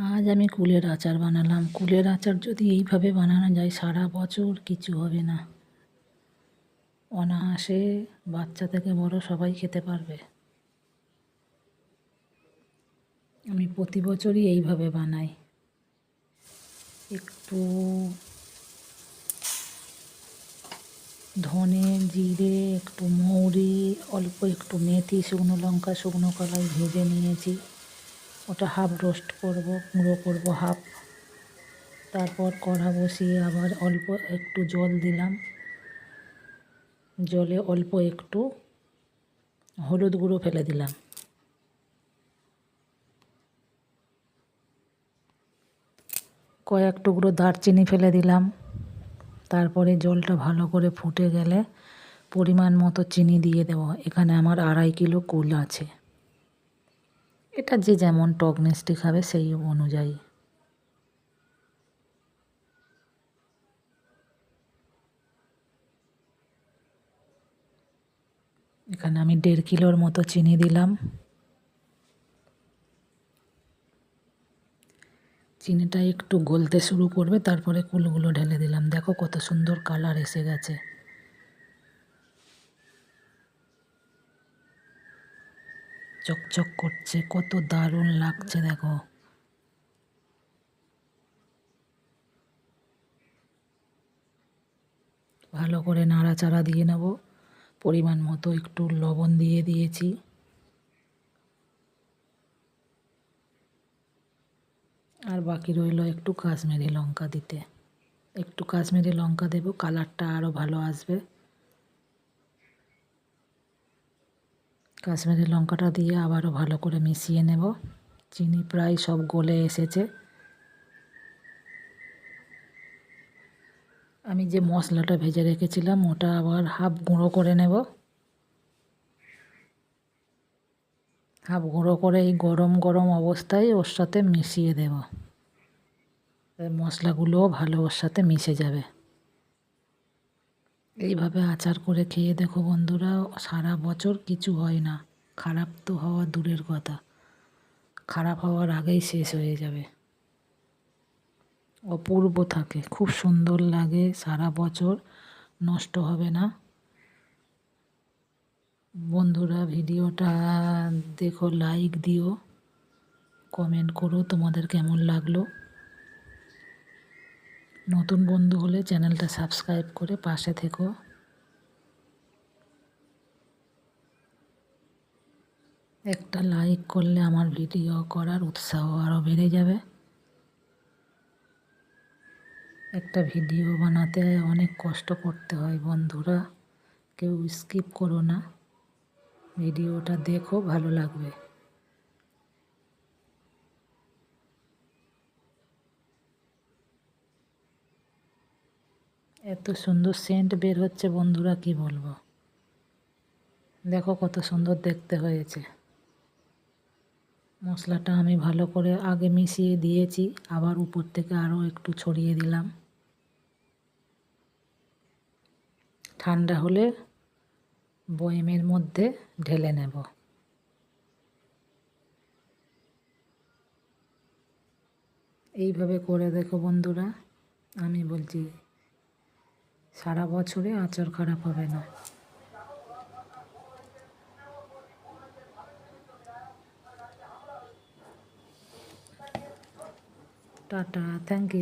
আজ আমি কুলের আচার বানালাম। কুলের আচার যদি এইভাবে বানানো যায়, সারা বছর কিছু হবে না। অনায়াসে বাচ্চা থেকে বড় সবাই খেতে পারবে। আমি প্রতি বছরই এইভাবে বানাই। একটু ধনে, জিরে, একটু মৌরি, অল্প একটু মেথি, শুকনো লঙ্কা, শুকনো কলাই ভেজে নিয়েছি। ওটা হাফ রোস্ট করব, গুঁড়ো করব হাফ তারপর কড়া বসিয়ে আবার অল্প একটু জল দিলাম। জলে অল্প একটু হলুদ গুঁড়ো ফেলে দিলাম। কয়েক টুকরো দারচিনি ফেলে দিলাম। তারপরে জলটা ভালো করে ফুটে গেলে পরিমাণ মতো চিনি দিয়ে দেবো। এখানে আমার আড়াই কিলো কুল আছে। এটা যে যেমন টক মিষ্টি খাবে সেই অনুযায়ী। এখানে আমি দেড় কিলোর মতো চিনি দিলাম। চিনিটা একটু গলতে শুরু করবে, তারপরে কুলগুলো ঢেলে দিলাম। দেখো কত সুন্দর কালার এসে গেছে। চকচক করছে, কত দারুণ লাগছে, দেখো। ভালো করে নাড়াচাড়া দিয়ে নেব। পরিমাণ মতো একটু লবণ দিয়ে দিয়েছি। আর বাকি রইল একটু কাশ্মীরি লঙ্কা দিতে। একটু কাশ্মীরি লঙ্কা দেব, কালারটা আরও ভালো আসবে। কাশ্মীরি লঙ্কাটা দিয়ে আবারও ভালো করে মিশিয়ে নেব। চিনি প্রায় সব গলে এসেছে। আমি যে মশলাটা ভেজে রেখেছিলাম, ওটা আবার হাফ গুঁড়ো করে নেব। হাফ গুঁড়ো করে এই গরম গরম অবস্থায় ওর সাথে মিশিয়ে দেব। মশলাগুলোও ভালো ওর সাথে মিশে যাবে। এইভাবে আচার করে খেয়ে দেখো বন্ধুরা, সারা বছর কিছু হয় না। খারাপ তো হওয়া দূরের কথা। খারাপ হওয়ার আগেই শেষ হয়ে যাবে। অপূর্ব থাকে, খুব সুন্দর লাগে, সারা বছর নষ্ট হবে না। বন্ধুরা, ভিডিওটা দেখো লাইক দিও কমেন্ট করো তোমাদের কেমন লাগল। নতুন বন্ধু হলে চ্যানেলটা সাবস্ক্রাইব করে পাশে থেকো। একটা লাইক করলে আমার ভিডিও করার উৎসাহ আরও বেড়ে যাবে। একটা ভিডিও বানাতে অনেক কষ্ট করতে হয় বন্ধুরা, কেউ স্কিপ করো না। ভিডিওটা দেখো, ভালো লাগবে। এত সুন্দর সেন্ট বের হচ্ছে, বন্ধুরা কি বলব? দেখো কত সুন্দর দেখতে হয়েছে। মশলাটা আমি ভালো করে আগে মিশিয়ে দিয়েছি, আবার উপর থেকে আরও একটু ছড়িয়ে দিলাম। ঠান্ডা হলে বয়েমের মধ্যে ঢেলে নেব। এইভাবে করে দেখো বন্ধুরা, আমি বলছি সারা বছরে আচর খারাপ হবে না। Tata thank you